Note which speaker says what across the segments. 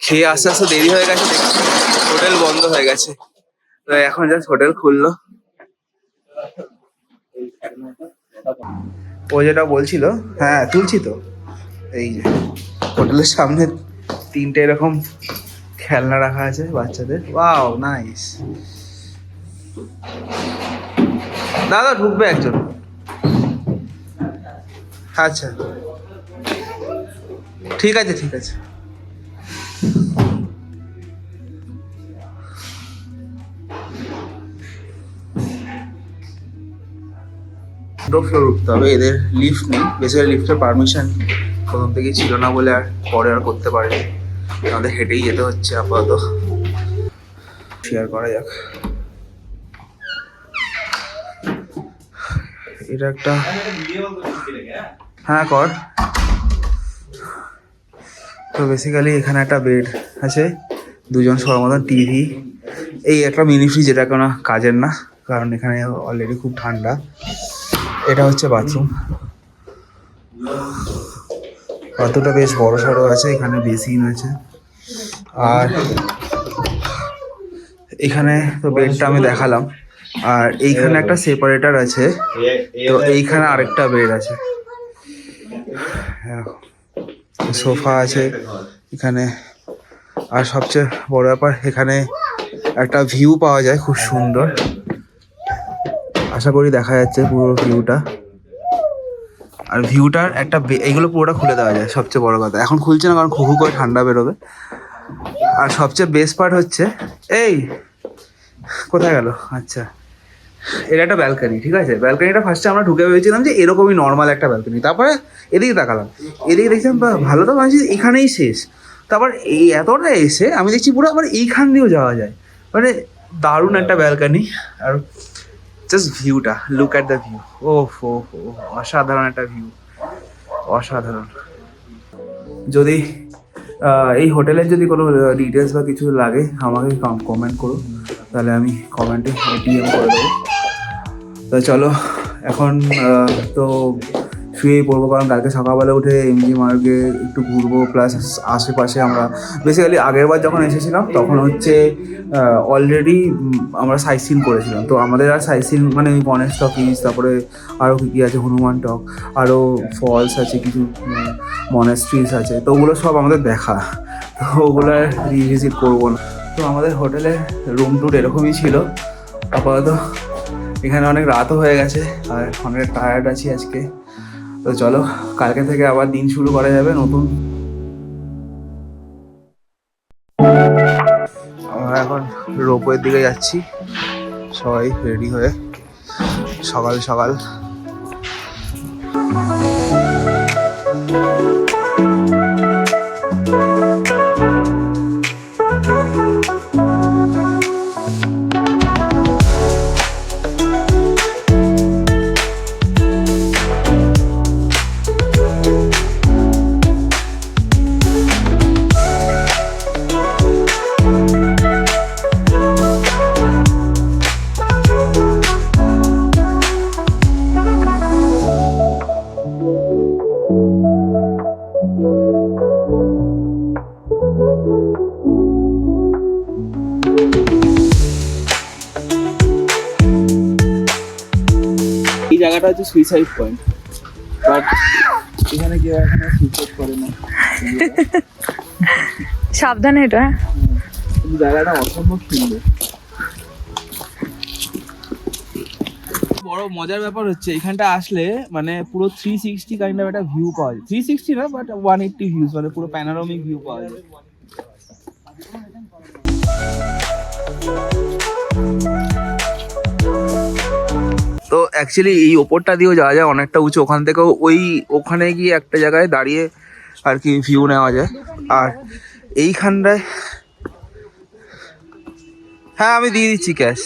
Speaker 1: খেয়ে আস্তে আস্তে দেরি হয়ে গেছে হোটেল বন্ধ হয়ে গেছে। তো এখন জাস্ট হোটেল খুললো। ও যেটা বলছিল হ্যাঁ তুলছি তো। এই যে, হোটেলের সামনে তিনটে এরকম খেলনা রাখা আছে বাচ্চাদের। ওয়াও নাইস দাদা, ঢুকবে একজন। আচ্ছা। ঠিক আছে ঠিক আছে। দুটো এদের লিফট নেই। বেসিক্যালি লিফটের পারমিশন প্রথম থেকেই ছিল না বলে আর পরে আর করতে পারেনি। আমাদের হেঁটেই যেতে হচ্ছে আপাতত। শেয়ার করা যাক। এটা একটা হ্যাঁ কর। তো বেসিক্যালি এখানে একটা বেড আছে, দুজন সবার মতন টিভি এই একটা মিনি ফ্রিজ এটা কোনো কাজের না, কারণ এখানে অলরেডি খুব ঠান্ডা। এটা হচ্ছে বাথরুম বাথরুমটা বেশ বড় সড়ো আছে, এখানে বেসিন আছে। আর এখানে তো বেডটা আমি দেখালাম। আর এইখানে একটা সেপারেটর আছে, তো এইখানে আরেকটা বেড আছে। সোফা আছে, এখানে। আর সবচেয়ে বড় ব্যাপার, এখানে একটা ভিউ পাওয়া যায় খুব সুন্দর। আশা করি দেখা যাচ্ছে পুরো ভিউটা আর ভিউটার একটা এইগুলো পুরোটা খুলে দেওয়া যায়, সবচেয়ে বড় কথা। এখন খুলছে না, কারণ খুব করে ঠান্ডা বেরোবে। আর সবচেয়ে বেস্ট পার্ট হচ্ছে এই! কোথায় গেল? আচ্ছা। এটা একটা ব্যালকানি ঠিক আছে? ব্যালকানিটা ফার্স্টে আমরা ঢুকে ভেবেছিলাম যে এরকমই নর্মাল একটা ব্যালকানি তারপরে এদিকে তাকালাম। এদিকে দেখছিলাম ভালো তো ভাবছি এখানেই শেষ। তারপর এই এতটা এসে আমি দেখছি পুরো আবার এইখান দিয়েও যাওয়া যায়। মানে দারুণ একটা ব্যালকানি আর জাস্ট ভিউটা লুক অ্যাট দ্য ভিউ ও ফো ফো অসাধারণ একটা ভিউ অসাধারণ। যদি এই হোটেলের যদি কোনো ডিটেলস বা কিছু লাগে, আমাকে কমেন্ট করো। তাহলে আমি কমেন্টে ডিএম করে দেবো। তো চলো, এখন তো শুয়েই পড়ব, কারণ কালকে সকালবেলা উঠে এমজি মার্গে একটু ঘুরবো প্লাস আশেপাশে আমরা বেসিক্যালি আগের বার যখন এসেছিলাম, তখন হচ্ছে অলরেডি আমরা সাইট সিন করেছিলাম। তো আমাদের আর সাইট সিন মানে গণেশ টকিজ তারপরে আরও কী কী আছে, হনুমান টক আরও ফলস আছে, কিছু মনেস্ট্রিজ আছে, তো ওগুলো সব আমাদের দেখা। তো ওগুলো রিভিজিট করব না। তো আমাদের হোটেলে রুম টুর এরকমই ছিল। আপাতত এখানে অনেক রাতও হয়ে গেছে, আর অনেক টায়ার্ড আছি আজকে। তো চলো, কালকে থেকে আবার দিন শুরু করা যাবে নতুন। আমরা এখন রোপওয়ের দিকে যাচ্ছি। সবাই রেডি হয়ে সকাল সকাল সুইসাইড পয়েন্ট বাট এখানে কেউ এখানে সুইসাইড করে না।
Speaker 2: সাবধানে এটা হ্যাঁ।
Speaker 1: জায়গাটা অসম্ভব সুন্দর। বড় মজার ব্যাপার হচ্ছে এখানটা আসলে মানে পুরো থ্রি সিক্সটি কাইন্ড অফ একটা ভিউ পাওয়া যায়। থ্রি সিক্সটি না বাট ওয়ান এইটটি ভিউজ মানে পুরো প্যানারোমিক ভিউ পাওয়া যায়। তো অ্যাকচুয়ালি এই ওপরটা দিয়েও যাওয়া যায় অনেকটা উঁচু। ওখান থেকেও ওই ওখানে গিয়ে একটা জায়গায় দাঁড়িয়ে আর কি ভিউ নেওয়া যায়। আর এইখানটায় হ্যাঁ আমি দিয়ে দিচ্ছি ক্যাশ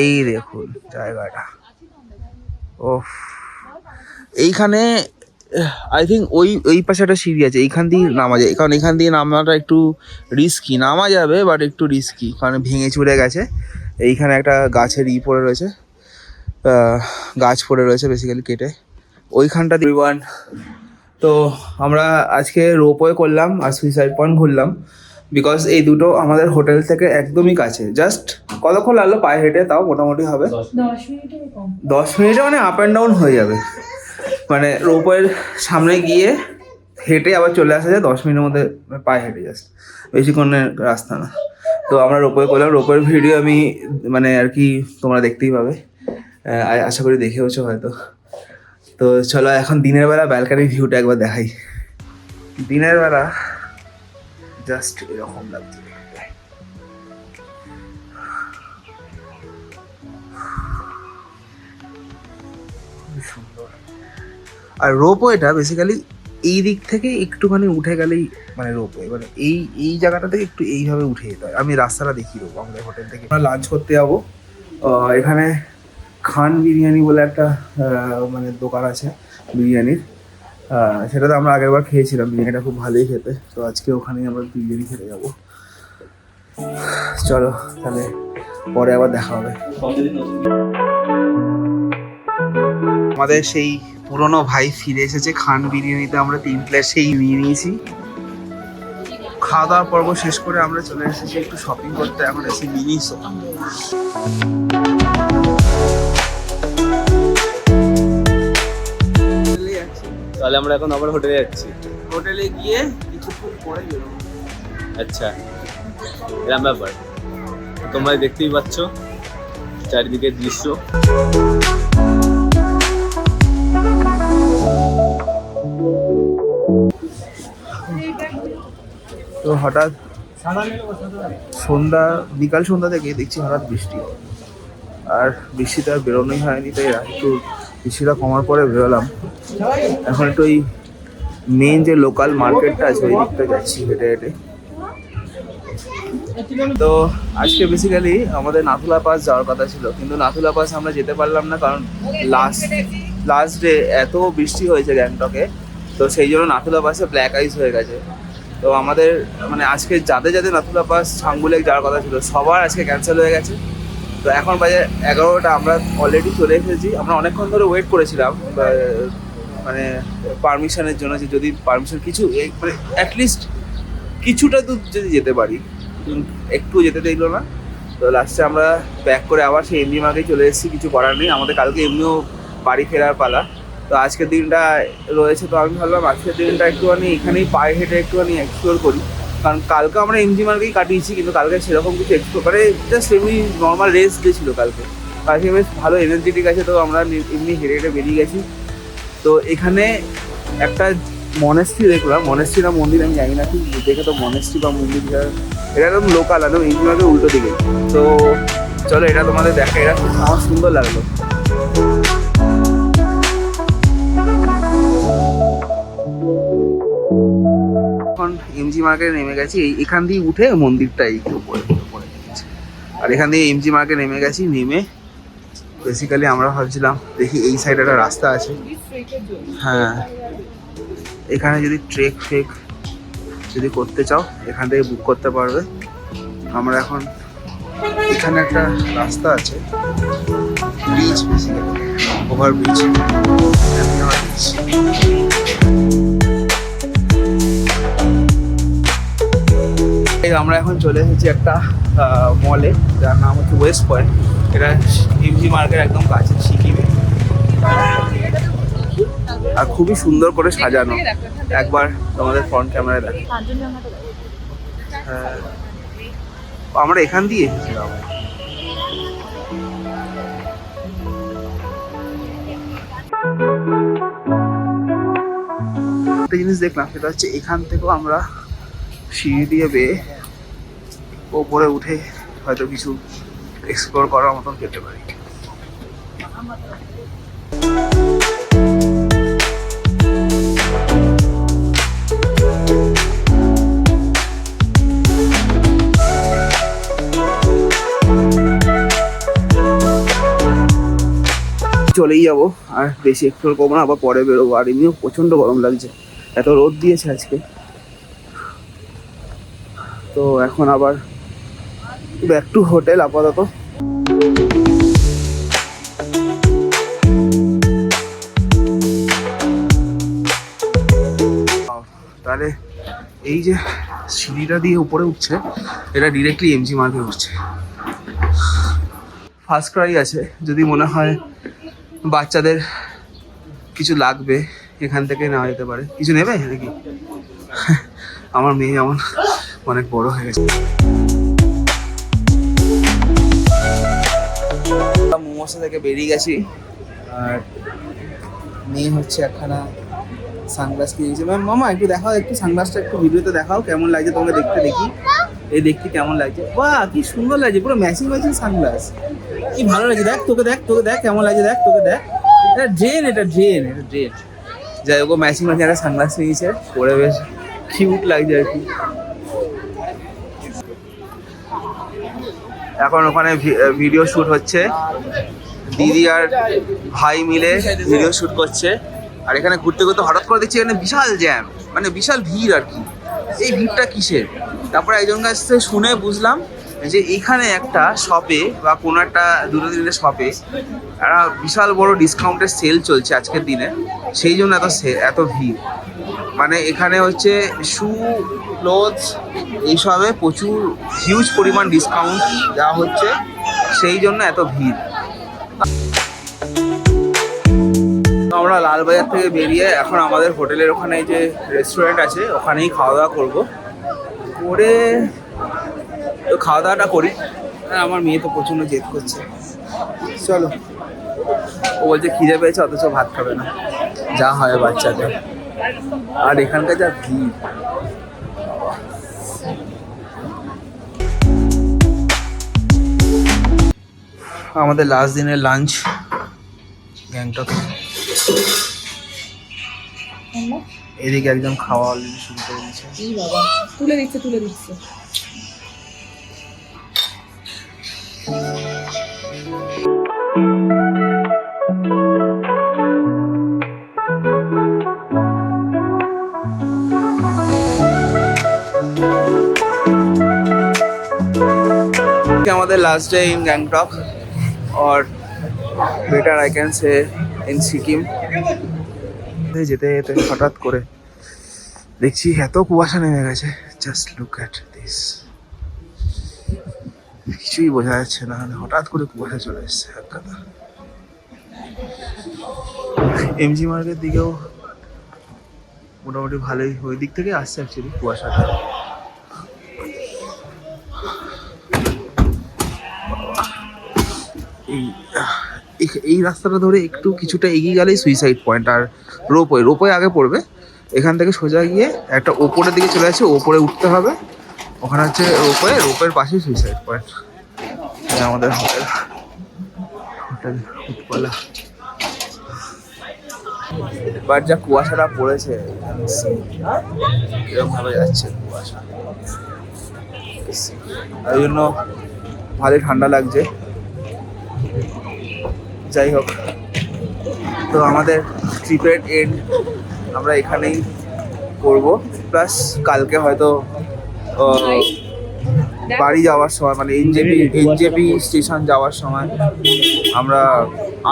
Speaker 1: এই দেখুন জায়গাটা। ও এইখানে আই থিঙ্ক ওই ওই পাশে একটা সিঁড়ি আছে, এইখান দিয়ে নামা যায়। কারণ এখান দিয়ে নামাটা একটু রিস্কি নামা যাবে বাট একটু রিস্কি কারণ ভেঙে চুরে গেছে। এইখানে একটা গাছের ই পড়ে রয়েছে। গাছ পড়ে রয়েছে বেসিক্যালি কেটে। ওইখানটা ওয়ান তো আমরা আজকে রোপওয়ে করলাম আর সুইসাইড পয়েন্ট ঘুরলাম বিকজ এই দুটো আমাদের হোটেল থেকে একদমই কাছে। জাস্ট কতক্ষণ লাগল পায়ে হেঁটে? তাও মোটামুটি হবে।
Speaker 2: দশ
Speaker 1: মিনিটে। মানে আপ অ্যান্ড ডাউন হয়ে যাবে। মানে রোপওয়ের সামনে গিয়ে হেঁটে আবার চলে আসা যায় দশ মিনিটের মধ্যে পায়ে হেঁটে জাস্ট বেশিক্ষণের রাস্তা না। তো আমরা রোপওয়ে করলাম। রোপওয়ের ভিডিও আমি মানে আর কি তোমরা দেখতেই পাবে। আশা করি দেখেওছো হয়তো। তো চলো, এখন দিনের বেলা ব্যালকানির ভিউটা একবার দেখাই। দিনের বেলা জাস্ট এরকম লাগছে। সুন্দর। আর রোপওয়েটা বেসিক্যালি এই দিক থেকে একটুখানি উঠে গেলেই মানে রোপওয়ে মানে এই এই জায়গাটা থেকে একটু এইভাবে উঠে যেতে হয়। আমি রাস্তাটা দেখি দেবো আমাদের হোটেল থেকে। লাঞ্চ করতে যাব। এখানে খান বিরিয়ানি বলে একটা মানে দোকান আছে বিরিয়ানির। সেটা তো আমরা আগের বার খেয়েছিলাম, বিরিয়ানিটা খুব ভালোই খেতে। তো আজকে ওখানেই আমরা বিরিয়ানি খেতে যাব। চলো, তাহলে পরে আবার দেখা হবে। আমাদের সেই পুরনো ভাই ফিরে এসেছে, খান বিরিয়ানিতে আমরা তিন প্লেট সেই নিয়ে নিয়েছি। খাওয়া দাওয়া পর্ব শেষ করে আমরা চলে এসেছি একটু শপিং করতে এখন এসে মিনি দোকান
Speaker 3: তাহলে আমরা এখন আবার হোটেলে যাচ্ছি।
Speaker 1: হোটেলে গিয়ে কিছুক্ষণ পরে বেরোবো।
Speaker 3: আচ্ছা এরকম ব্যাপার তোমরা দেখতেই পাচ্ছ চারিদিকের দৃশ্য।
Speaker 1: তো হঠাৎ সন্ধ্যা বিকাল সন্ধ্যা থেকে দেখছি হঠাৎ বৃষ্টি। আর বৃষ্টিতে আর বেরোনোই হয়নি তাই একটু বৃষ্টিটা কমার পরে বেরোলাম। এখন একটু ওই মেন যে লোকাল মার্কেটটা আছে, ওই দিকটা যাচ্ছি হেঁটে হেঁটে। তো আজকে বেসিক্যালি আমাদের নাথুলা পাস যাওয়ার কথা ছিল, কিন্তু নাথুলা পাস আমরা যেতে পারলাম না কারণ লাস্ট লাস্ট ডে এত বৃষ্টি হয়েছে গ্যাংটকে, তো সেই জন্য নাথুলা পাসে ব্ল্যাক আইস হয়ে গেছে। তো আমাদের মানে আজকে যাদের যাদের নাথুলা পাস ছাঙ্গুলেক যাওয়ার কথা ছিল, সবার আজকে ক্যান্সেল হয়ে গেছে। তো এখন বাজে এগারোটা, আমরা অলরেডি চলে এসেছি। আমরা অনেকক্ষণ ধরে ওয়েট করেছিলাম মানে পারমিশনের জন্য যে যদি পারমিশন কিছু মানে অ্যাটলিস্ট কিছুটা দূর যদি যেতে পারি। একটু যেতে দিল না। তো লাস্টে আমরা ব্যাক করে আবার সেই এমনি মার্কেই চলে এসেছি, কিছু করার নেই। আমাদের কালকে এমনিও বাড়ি ফেরার পালা। তো আজকের দিনটা রয়েছে তো আমি ভাবলাম আজকের দিনটা একটুখানি এখানেই পায়ে হেঁটে একটুখানি এক্সপ্লোর করি। কারণ কালকে আমরা এমজি মার্কেই কাটিয়েছি, কিন্তু কালকে সেরকম কিছু এক্সপ্লোর মানে জাস্ট এমনি নর্মাল রেস্ট ডে ছিল কালকে। কালকে বেশ ভালো এনার্জেটিক আছে, তো আমরা এমনি হেঁটে হেঁটে বেরিয়ে গেছি। তো এখানে একটা মনেস্ট্রি দেখলাম। মনেস্ট্রি না মন্দির আমি জানি না কি, দেখে তো মনেস্ট্রি বা মন্দির এটা একদম লোকাল একদম এমজি মার্কের উল্টো দিকে। তো চলো এটা তোমাদের দেখা, এটা আমার সুন্দর লাগল। এখন এমজি মার্কেটে নেমে গেছি। এখান দিয়ে উঠে মন্দিরটা এই উপরে উপরে আর এখান দিয়ে এমজি মার্কেট নেমে গেছি, নেমে বেসিক্যালি আমরা ভাবছিলাম, দেখি এই সাইডে একটা রাস্তা আছে। হ্যাঁ। এখানে যদি ট্রেক ফ্রেক যদি করতে চাও, এখান থেকে বুক করতে পারবে। আমরা এখন এখানে একটা রাস্তা আছে ব্রিজ বেসিক্যালি ওভার ব্রিজ এই, আমরা এখন চলে এসেছি একটা মলে যার নাম হচ্ছে ওয়েস্ট পয়েন্ট এটা এমজি মার্কেট একদম কাছে, সিকিমে। আর খুবই সুন্দর করে সাজানো। একবার তোমাদের ফ্রন্ট ক্যামেরায় দেখ। হ্যাঁ। আমরা এখান দিয়ে এসেছিলাম। একটা জিনিস দেখলাম, সেটা হচ্ছে এখান থেকেও আমরা সিঁড়ি দিয়ে বেয়ে ওপরে উঠে হয়তো কিছু এক্সপ্লোর করার মতন যেতে পারি। চলেই যাব, আর বেশি এক্সপ্লোর করব না, আবার পরে বেরোবো। আর এমনিও প্রচণ্ড গরম লাগছে। এত রোদ দিয়েছে আজকে। তো এখন আবার ব্যাক টু হোটেল আপাতত। তাহলে এই যে সিঁড়িটা দিয়ে উপরে উঠছে, এটা ডিরেক্টলি এমজি মার্কে উঠছে। ফার্স্ট ক্রাই আছে, যদি মনে হয় বাচ্চাদের কিছু লাগবে, এখান থেকে নেওয়া যেতে পারে। কিছু নেবে নাকি? আমার মেয়ে যেমন অনেক বড় হয়ে গেছে। মোমোসা থেকে বেরিয়ে গেছি। আর মেয়ে হচ্ছে একখানা সানগ্লাস কিনেছে ম্যাম মামা, একটু দেখাও, একটু সানগ্লাসটা একটু ভিডিওতে দেখাও, কেমন লাগছে তোমাকে দেখতে দেখি। এই দেখতে কেমন লাগছে। বাহ, কি সুন্দর লাগছে, পুরো ম্যাচিং ম্যাচিং সানগ্লাস কি ভালো লাগছে, দেখ, তোকে দেখ তোকে দেখ, কেমন লাগছে, দেখ, তোকে দেখ। এটা ড্রেন এটা ড্রেন এটা ড্রেন যাই হোক ম্যাচিং ম্যাচিং একটা সানগ্লাস নিয়েছে পরে বেশ কিউট লাগছে আর কি। এখন ওখানে ভিডিও শ্যুট হচ্ছে। দিদি আর ভাই মিলে ভিডিও শ্যুট করছে। আর এখানে ঘুরতে ঘুরতে হঠাৎ করে দেখছি এখানে বিশাল জ্যাম মানে বিশাল ভিড় আর কি। এই ভিড়টা কিসের? তারপরে একজন কাছ শুনে বুঝলাম যে এখানে একটা শপে বা কোনো একটা দুটো দিনের শপে একটা বিশাল বড় ডিসকাউন্টের সেল চলছে আজকের দিনে। সেই জন্য এত এত ভিড়। মানে এখানে হচ্ছে শু ক্লোথস এইসবে প্রচুর হিউজ পরিমাণ ডিসকাউন্ট দেওয়া হচ্ছে। সেই জন্য এত ভিড়। আমরা লালবাজার থেকে বেরিয়ে এখন আমাদের হোটেলের ওখানে যে রেস্টুরেন্ট আছে, ওখানেই খাওয়া দাওয়া করব। করে তো খাওয়া দাওয়াটা করি আমার মেয়ে তো প্রচণ্ড জেদ করছে। চলো। ও বলছে, খিদে পেয়েছে, অথচ ভাত খাবে না। যা হয় বাচ্চাদের। আর এখানকার যা ভিড়। আমাদের লাস্ট দিনের লাঞ্চ গ্যাংটক এদিকে একদম খাওয়া অলরেডি শুরু করে
Speaker 2: দিচ্ছে তুলে দিচ্ছে তুলে দিচ্ছে।
Speaker 1: আমাদের last day in Gangtok or better I can say in Sikkim যেতে যেতে হঠাৎ করে দেখছি এত কুয়াশা নেমে গেছে। জাস্ট লুক অ্যাট দিস কিছুই বোঝা যাচ্ছে না মানে হঠাৎ করে কুয়াশা চলে এসছে এক কথা এমজি মার্কের দিকেও মোটামুটি ভালোই, ওই দিক থেকে আসছে অ্যাকচুয়ালি কুয়াশাটা। এই এই- রাস্তাটা ধরে একটু কিছুটা এগিয়ে গেলেই সুইসাইড পয়েন্ট আর রোপওয়ে রোপওয়ে আগে পড়বে। এখান থেকে সোজা গিয়ে একটা ওপরের দিকে চলে আসছে ওপরে উঠতে হবে। ওখানে হচ্ছে রোপওয়ে, রোপওয়ের পাশেই সুইসাইড পয়েন্ট আমাদের হোটেল হোটেল উৎপলা এবার যা কুয়াশাটা পড়েছে এরকম ভাবে যাচ্ছে কুয়াশা। জন্য ভালোই ঠান্ডা লাগছে। যাই হোক তো আমাদের ট্রিপের এন্ড আমরা এখানেই করব। প্লাস কালকে হয়তো বাড়ি যাওয়ার সময় মানে এনজেপি এনজেপি স্টেশন যাওয়ার সময়। আমরা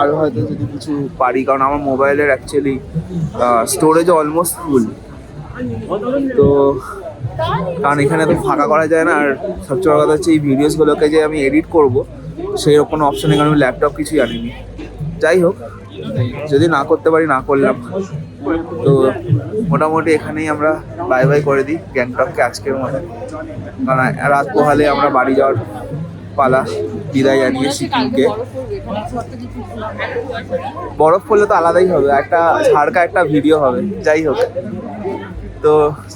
Speaker 1: আরও হয়তো যদি কিছু পারি কারণ আমার মোবাইলের অ্যাকচুয়ালি স্টোরেজ অলমোস্ট ফুল তো কারণ এখানে তো ফাঁকা করা যায় না আর সবচেয়ে বড় কথা হচ্ছে এই ভিডিওসগুলোকে যে আমি এডিট করব সেই কোনো অপশন কারণ আমি ল্যাপটপ কিছুই আনিনি। যাই হোক, যদি না করতে পারি, না করলাম। তো মোটামুটি এখানেই আমরা বাই বাই করে দিই গ্যাংটককে আজকের মতো। কারণ রাত পোহালে আমরা বাড়ি যাওয়ার পালা বিদায় জানিয়ে সিকিমকে। বরফ পড়লে তো আলাদাই হবে, একটা ঝাড়কা, একটা ভিডিও হবে। যাই হোক, তো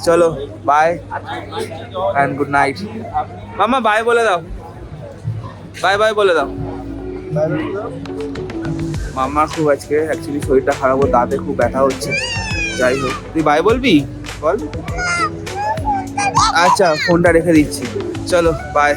Speaker 1: চলো বাই অ্যান্ড গুড নাইট মামা বাই বলে দাও। বাই বাই বলে দাও। মামার খুব আজকে অ্যাকচুয়ালি শরীরটা খারাপ ও দাঁতে খুব ব্যথা হচ্ছে। যাই হোক তুই বাই বলবি? বল। আচ্ছা ফোনটা রেখে দিচ্ছি। চলো বাই